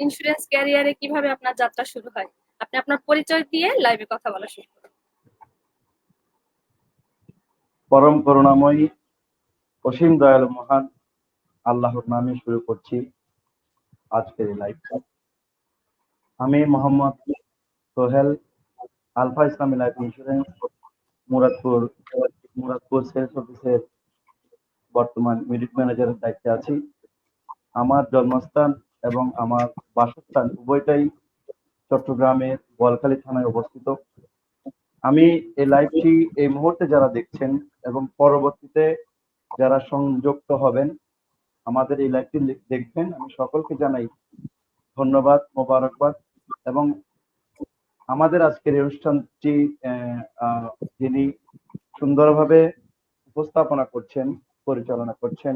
Insurance ক্যারিয়ারে কীভাবে আপনার যাত্রা শুরু হয়? আপনি আপনার পরিচয় দিয়ে লাইভে কথা বলা শুরু করুন। পরম করুণাময়ী, অসীম দয়াল মহান, আল্লাহর নামে শুরু করছি আজকের এই লাইভটা আমি Mohammad Sohel, alpha Islami life insurance Muradpur Muradpur sales অফিসের বর্তমান মিডিট ম্যানেজারের দায়িত্বে আছি। আমার জন্মস্থান এবং আমার বাসস্থান উভয়টাই চট্টগ্রামের বোয়ালখালী থানায় অবস্থিত। আমি এই লাইভটি এই মুহূর্তে যারা দেখছেন এবং পরবর্তীতে যারা সংযুক্ত হবেন, আমাদের এই লাইভটি দেখবেন। আমি সকলকে জানাই ধন্যবাদ, মোবারকবাদ এবং আমাদের আজকের অনুষ্ঠানটি যিনি সুন্দরভাবে উপস্থাপনা করছেন, পরিচালনা করছেন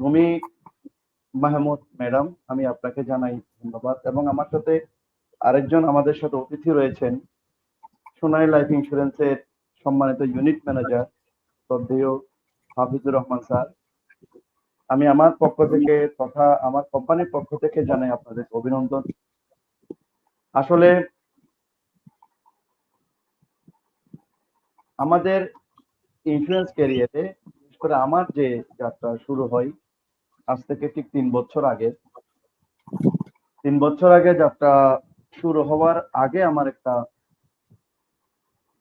ভূমি মাহমুদ, ম্যাডাম, আমি আপনাকে জানাই ধন্যবাদ। এবং আমার সাথে আরেকজন আমাদের সাথে অতিথি রয়েছেন সোনালী লাইফ ইন্স্যুরেন্সের সম্মানিত ইউনিট ম্যানেজার, শ্রদ্ধেয় হাফিজুর রহমান স্যার। আমি আমার পক্ষ থেকে তথা আমার কোম্পানির পক্ষ থেকে জানাই আপনাদের অভিনন্দন। আসলে আমাদের ইন্স্যুরেন্স ক্যারিয়ারে বিশেষ করে আমার যে যাত্রা শুরু হয় আজ থেকে ঠিক তিন বছর আগে। তিন বছর আগে যাত্রা শুরু হওয়ার আগে আমার একটা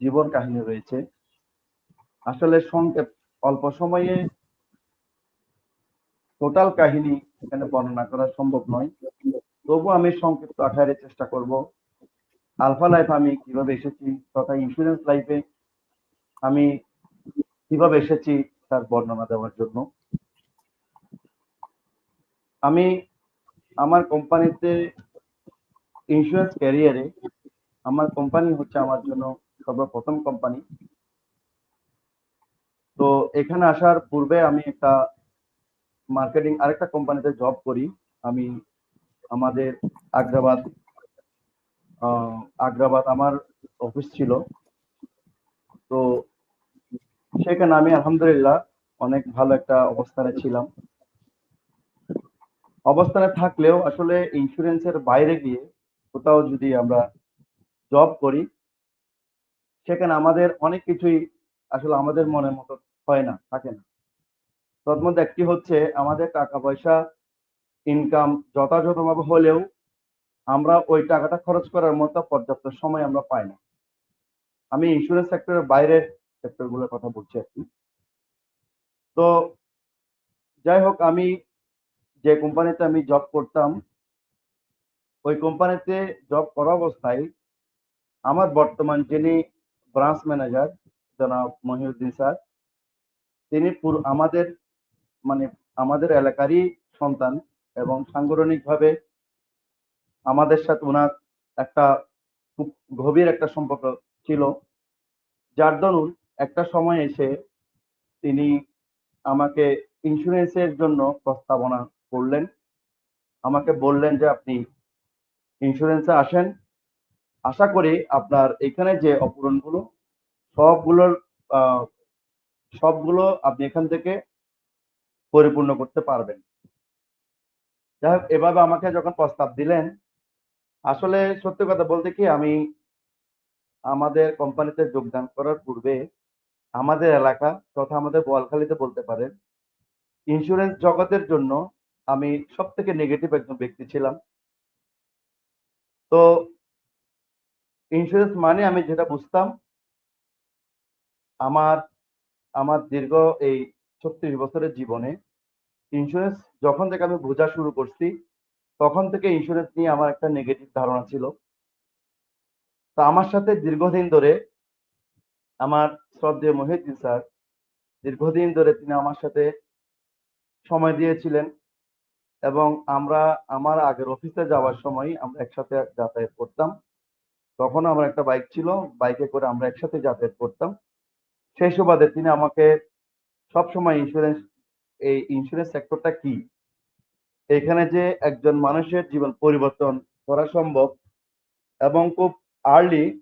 জীবন কাহিনী রয়েছে। আসলে সংক্ষেপ, অল্প সময়ে টোটাল কাহিনী এখানে বর্ণনা করা সম্ভব নয়। তবু আমি সংক্ষিপ্ত আকারে চেষ্টা করব। আলফা লাইফ আমি কীভাবে এসেছি তথা ইন্স্যুরেন্স লাইফে আমি কীভাবে এসেছি তার বর্ণনা দেওয়ার জন্য। আমি আমার কোম্পানিতে ইন্স্যুরেন্স ক্যারিয়ারে আমার কোম্পানি হচ্ছে আমার জন্য সর্বপ্রথম কোম্পানি। তো এখানে আসার পূর্বে আমি একটা মার্কেটিং আরেকটা কোম্পানিতে জব করি। আমি আমাদের আগ্রাবাদ আগ্রাবাদ আমার অফিস ছিল। তো সেখানে আমি আলহামদুলিল্লাহ অনেক ভালো একটা অবস্থানে ছিলাম। অবস্থানে থাকলেও আসলে ইন্স্যুরেন্সের বাইরে গিয়ে কোথাও যদি আমরা জব করি, সেখানে আমাদের অনেক কিছুই আসলে আমাদের মনের মতো হয় না, থাকে না। তার মধ্যে একটি হচ্ছে আমাদের টাকা পয়সা ইনকাম যথাযথভাবে হলেও আমরা ওই টাকাটা খরচ করার মতো পর্যাপ্ত সময় আমরা পাই না। আমি ইন্স্যুরেন্স সেক্টরের বাইরের সেক্টরগুলোর কথা বলছি আর কি। তো যাই হোক, আমি যে কোম্পানিতে আমি জব করতাম, ওই কোম্পানিতে জব করা অবস্থায় আমার বর্তমান যিনি ব্রাঞ্চ ম্যানেজার জনাব মহিউদ্দিন স্যার, তিনি আমাদের মানে আমাদের এলাকারই সন্তান এবং সাংগঠনিকভাবে আমাদের সাথে ওনার একটা খুব গভীর একটা সম্পর্ক ছিল। যার দরুন একটা সময় এসে তিনি আমাকে ইন্স্যুরেন্সের জন্য প্রস্তাবনা করলেন। আমাকে বললেন যে, আপনি ইন্স্যুরেন্সে আসেন। আশা করি আপনার এখানে যে অপূরণগুলো সবগুলোর সবগুলো আপনি এখান থেকে পরিপূর্ণ করতে পারবেন। যাই হোক, এভাবে আমাকে যখন প্রস্তাব দিলেন, আসলে সত্যি কথা বলতে কি, আমি আমাদের কোম্পানিতে যোগদান করার পূর্বে আমাদের এলাকা তথা আমাদের বোয়ালখালীতে বলতে পারেন ইন্স্যুরেন্স জগতের জন্য আমি সব থেকে নেগেটিভ একজন ব্যক্তি ছিলাম। তো ইন্স্যুরেন্স মানে আমি যেটা বুঝতাম, আমার আমার দীর্ঘ এই ছত্রিশ বছরের জীবনে ইন্স্যুরেন্স যখন থেকে আমি বোঝা শুরু করছি, তখন থেকে ইন্স্যুরেন্স নিয়ে আমার একটা নেগেটিভ ধারণা ছিল। তা আমার সাথে দীর্ঘদিন ধরে আমার শ্রদ্ধেয় মহিউদ্দিন স্যার দীর্ঘদিন ধরে তিনি আমার সাথে সময় দিয়েছিলেন। এবং আমরা আমার আগের অফিসে যাওয়ার সময় আমরা একসাথে যাতায়াত করতাম। তখন আমার একটা বাইক ছিল বাইকে করে আমরা একসাথে যাতায়াত করতাম। সেই সুবাদে তিনি আমাকে সবসময় ইন্স্যুরেন্স এই ইন্স্যুরেন্স সেক্টরটা কি? এখানে যে একজন মানুষের জীবন পরিবর্তন করা সম্ভব এবং খুব আর্লি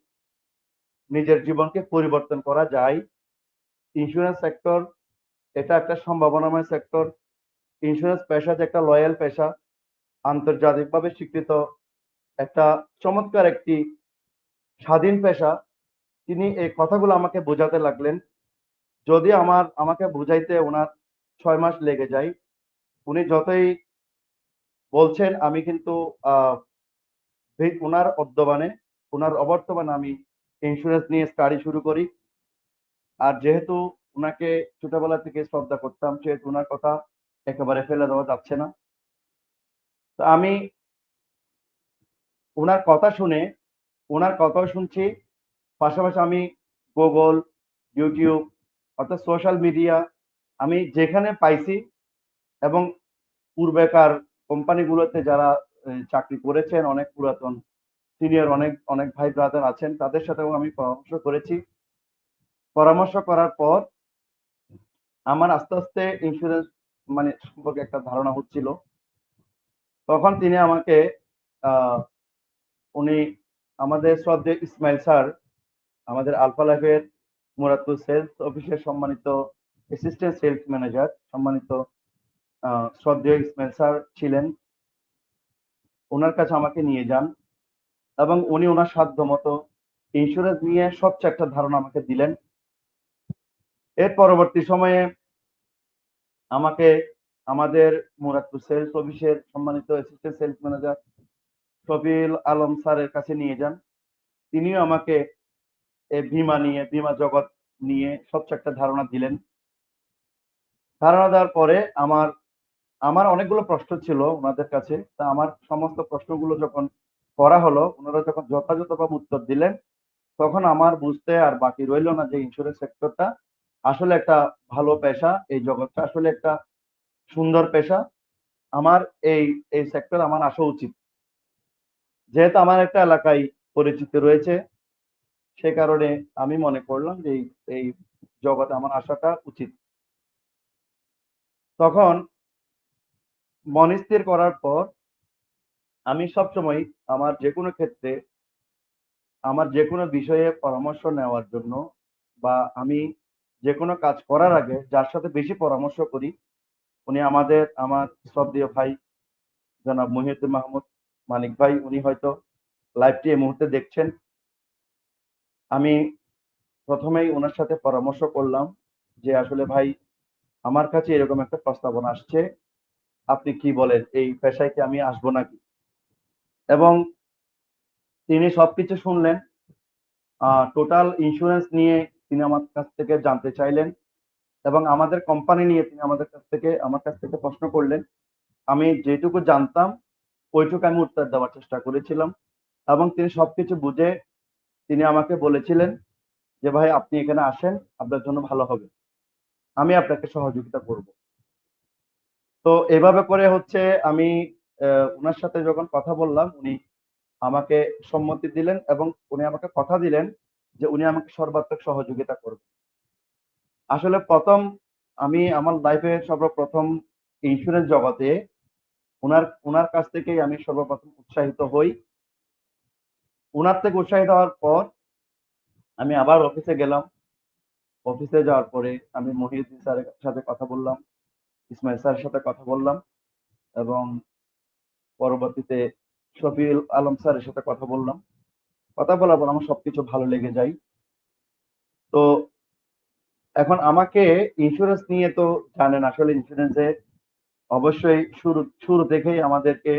নিজের জীবনকে পরিবর্তন করা যায়। ইন্স্যুরেন্স সেক্টর এটা একটা সম্ভাবনাময় সেক্টর ইন্স্যুরেন্স পেশা যে একটা লয়াল পেশা, আন্তর্জাতিকভাবে স্বীকৃত একটা চমৎকার একটি স্বাধীন পেশা, তিনি এই কথাগুলো আমাকে বোঝাতে লাগলেন। যদি আমার, আমাকে বুঝাইতে ওনার ছয় মাস লেগে যায়, উনি যতই বলছেন, আমি কিন্তু ওনার অদ্যবানে ওনার অবর্তমানে আমি ইন্স্যুরেন্স নিয়ে স্টাডি শুরু করি। আর যেহেতু ওনাকে ছোটবেলা থেকে শ্রদ্ধা করতাম, সেহেতু ওনার কথা একেবারে ফেলে দেওয়া যাচ্ছে না। তো আমি ওনার কথা শুনে, ওনার কথাও শুনছি, পাশাপাশি আমি গুগল ইউটিউব অর্থাৎ সোশ্যাল মিডিয়া আমি যেখানে পাইছি এবং পূর্বেকার কোম্পানিগুলোতে যারা চাকরি করেছেন, অনেক পুরাতন সিনিয়র অনেক অনেক ভাই ব্রাদার আছেন, তাদের সাথেও আমি পরামর্শ করেছি। পরামর্শ করার পর আমার আস্তে আস্তে ইন্স্যুরেন্স মানে সম্পর্কে একটা ধারণা হচ্ছিল। তখন তিনি আমাকে উনি আমাদের শ্রদ্ধে ইসমাইল স্যার, আমাদের আলফা লাইফের মুরাদপুর সেলস অফিসের সম্মানিত অ্যাসিস্ট্যান্ট সেলস ম্যানেজার সম্মানিত শ্রদ্ধেয় ইসমাইল স্যার ছিলেন। ওনার কাছে আমাকে নিয়ে যান এবং উনি ওনার সাধ্য মতো ইন্স্যুরেন্স নিয়ে সবচেয়ে একটা ধারণা আমাকে দিলেন। এর পরবর্তী সময়ে আমাকে আমাদের মুরাদপুর সেলস অফিসের সম্মানিত assistant sales manager Shafil Alam স্যারের কাছে নিয়ে যান। তিনিও আমাকে বীমা নিয়ে বীমা জগৎ নিয়ে সবচেয়ে একটা ধারণা দিলেন। ধারণা দেওয়ার পরে আমার আমার অনেকগুলো প্রশ্ন ছিল ওনাদের কাছে। তা আমার সমস্ত প্রশ্নগুলো যখন করা হলো, ওনারা যখন যথাযথভাবে উত্তর দিলেন, তখন আমার বুঝতে আর বাকি রইল না যে ইন্স্যুরেন্স সেক্টরটা আসলে একটা ভালো পেশা, এই জগৎটা আসলে একটা সুন্দর পেশা। আমার এই এই সেক্টর আমার আসা উচিত। যেহেতু আমার একটা এলাকায় পরিচিতি রয়েছে, সে কারণে আমি মনে করলাম যে এই জগতে আমার আসাটা উচিত। তখন মন স্থির করার পর আমি সবসময় আমার যে কোনো ক্ষেত্রে, আমার যে কোনো বিষয়ে পরামর্শ নেওয়ার জন্য বা আমি যে কোনো কাজ করার আগে যার সাথে বেশি পরামর্শ করি, উনি আমাদের, আমার শ্রদ্ধেয় ভাই জনাব মহিউদ্দিন মাহমুদ মানিক ভাই, উনি হয়তো লাইভটি এই মুহূর্তে দেখছেন। আমি প্রথমেই ওনার সাথে পরামর্শ করলাম যে আসলে ভাই, আমার কাছে এরকম একটা প্রস্তাবনা আসছে, আপনি কি বলেন, এই পেশায় কি আমি আসব নাকি? এবং তিনি সবকিছু শুনলেন। টোটাল ইন্স্যুরেন্স নিয়ে তিনি আমার কাছ থেকে জানতে চাইলেন এবং আমাদের কোম্পানি নিয়ে তিনি আমাদের কাছ থেকে, আমার কাছ থেকে প্রশ্ন করলেন। আমি যেটুকু জানতাম, ওইটুকু আমি উত্তর দেওয়ার চেষ্টা করেছিলাম এবং তিনি সবকিছু বুঝে তিনি আমাকে বলেছিলেন যে, ভাই, আপনি এখানে আসেন, আপনার জন্য ভালো হবে। আমি আপনাকে সহযোগিতা করব। তো এভাবে করে হচ্ছে আমি ওনার সাথে যখন কথা বললাম, উনি আমাকে সম্মতি দিলেন এবং উনি আমাকে কথা দিলেন। যে উনি আমাকে সর্বাত্মক সহযোগিতা করবেন। আসলে প্রথম আমি আমার লাইফে সর্বপ্রথম ইন্স্যুরেন্স জগতে ওনার ওনার কাছ থেকেই আমি সর্বপ্রথম উৎসাহিত হই। ওনার থেকে উৎসাহিত হওয়ার পর আমি আবার অফিসে গেলাম। অফিসে যাওয়ার পরে আমি মহিউদ্দিন স্যারের সাথে কথা বললাম, ইসমাইল স্যারের সাথে কথা বললাম এবং পরবর্তীতে শফিউল আলম স্যারের সাথে কথা বললাম। কথা বলার পর আমার সবকিছু ভালো লেগে যায়। তো এখন আমাকে ইন্স্যুরেন্স নিয়ে তো জানেন, আসলে ইন্স্যুরেন্সে অবশ্যই শুরু শুরু থেকেই আমাদেরকে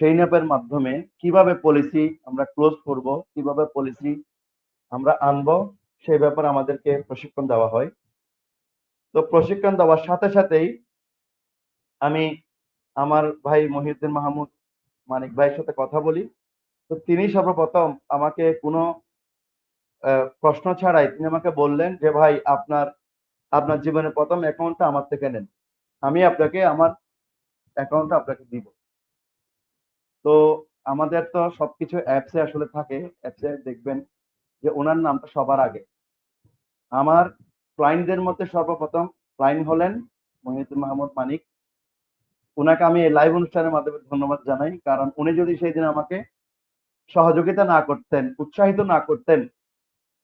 ট্রেন আপের মাধ্যমে কীভাবে পলিসি আমরা ক্লোজ করব, কীভাবে পলিসি আমরা আনব, সেই ব্যাপারে আমাদেরকে প্রশিক্ষণ দেওয়া হয়। তো প্রশিক্ষণ দেওয়ার সাথে সাথেই আমি আমার ভাই মহিউদ্দিন মাহমুদ মানিক ভাইয়ের সাথে কথা বলি। তো তিনি সর্বপ্রথম আমাকে কোনো প্রশ্ন ছাড়াই তিনি আমাকে বললেন যে, ভাই, আপনার আপনার জীবনের প্রথম অ্যাকাউন্টটা আমার থেকে নেন। আমি আপনাকে আমার অ্যাকাউন্টটা আপনাকে দিব। তো আমাদের তো সবকিছু অ্যাপসে আসলে থাকে। অ্যাপসে দেখবেন যে, ওনার নামটা সবার আগে। আমার ক্লায়েন্টদের মধ্যে সর্বপ্রথম ক্লায়েন্ট হলেন মহিউদ্দিন মাহমুদ মানিক। ওনাকে আমি লাইভ অনুষ্ঠানের মাধ্যমে ধন্যবাদ জানাই। কারণ উনি যদি সেই দিন আমাকে সহযোগিতা না করতেন, উৎসাহিত না করতেন,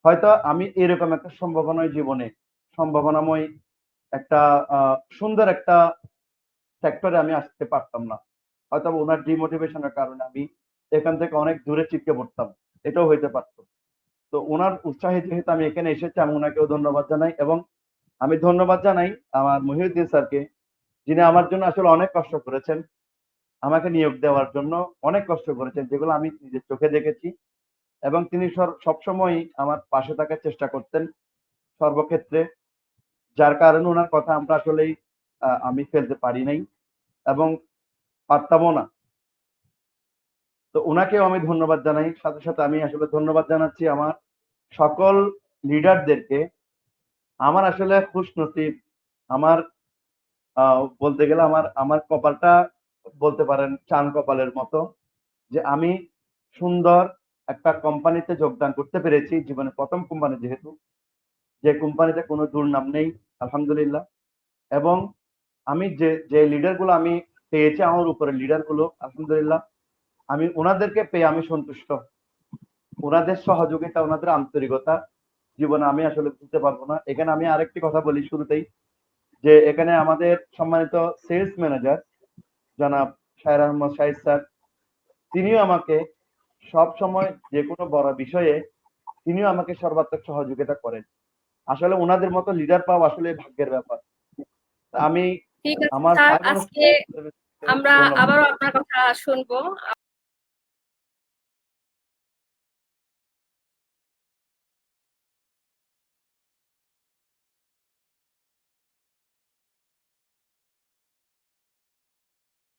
হয়তো আমি এরকম একটা সম্ভাবনায় জীবনে, সম্ভাবনাময় একটা সুন্দর একটা সেক্টরে আমি আসতে পারতাম না। হয়তো ওনার ডিমোটিভেশনের কারণে আমি এখান থেকে অনেক দূরে চিটকে পড়তাম, এটাও হইতে পারতো। তো ওনার উৎসাহে যেহেতু আমি এখানে এসেছি, আমি ওনাকেও ধন্যবাদ জানাই এবং আমি ধন্যবাদ জানাই আমার মহিউদ্দিন স্যারকে, যিনি আমার জন্য আসলে অনেক কষ্ট করেছেন। আমাকে নিয়োগ দেওয়ার জন্য অনেক কষ্ট করেছেন, যেগুলো আমি নিজের চোখে দেখেছি। এবং তিনি সবসময়ই আমার পাশে থাকার চেষ্টা করতেন সর্বক্ষেত্রে, যার কারণে ওনার কথা আমরা আসলেই আমি ফেলতে পারি নাই এবং পারতামও না। তো ওনাকেও আমি ধন্যবাদ জানাই। সাথে সাথে আমি আসলে ধন্যবাদ জানাচ্ছি আমার সকল লিডারদেরকে। আমার আসলে খুশ নসিব আমার বলতে গেলে আমার আমার কপালটা বলতে পারেন চান কপালের মতো, যে আমি সুন্দর একটা কোম্পানিতে যোগদান করতে পেরেছি, জীবনে প্রথম কোম্পানি যেহেতু, যে কোম্পানিতে কোনো দুর্নাম নেই, আলহামদুলিল্লাহ। এবং আমি যে যে লিডারগুলো আমি পেয়েছি, আমার উপরে লিডারগুলো আলহামদুলিল্লাহ, আমি ওনাদেরকে পেয়ে আমি সন্তুষ্ট। ওনাদের সহযোগিতা, ওনাদের আন্তরিকতা, জীবনে আমি আসলে বুঝতে পারব না। এখানে আমি আরেকটি কথা বলি শুরুতেই, যে এখানে আমাদের সম্মানিত সেলস ম্যানেজার জনাব শাহের আহমদ শাহিদ স্যার। তিনিও আমাকে সব সময় যে কোনো বড় বিষয়ে তিনিও আমাকে সর্বাত্মক সহযোগিতা করেন। আসলে ওনাদের মতো লিডার পাওয়া আসলে ভাগ্যের ব্যাপার। আমি আমার আমরা। আবারও আপনার কথা শুনব।